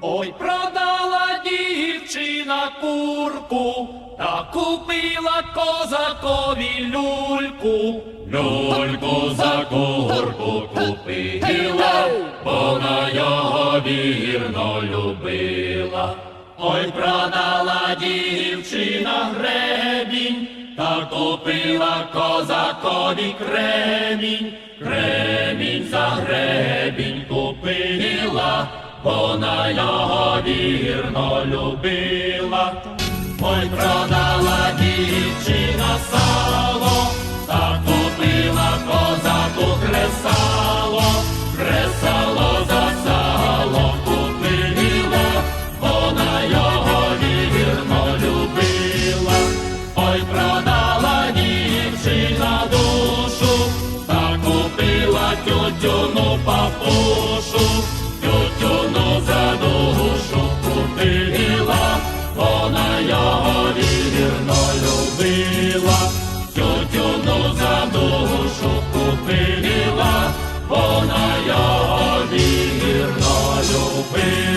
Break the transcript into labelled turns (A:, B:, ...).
A: Ой, продала дівчина курку, та купила козакові люльку. Люльку за курку купила, вона його вірно любила. Ой, продала дівчина гребінь, та купила козакові кремінь, кремінь за гребінь купила, вона його вірно любила, ой продала дівчина сало, та купила козаку кресало, кресало за сало купила, вона його вірно любила, ой продала дівчина душу, та купила тютюну папушу. я його вірно любила, тютюну за душу купила, вона його вірно любила.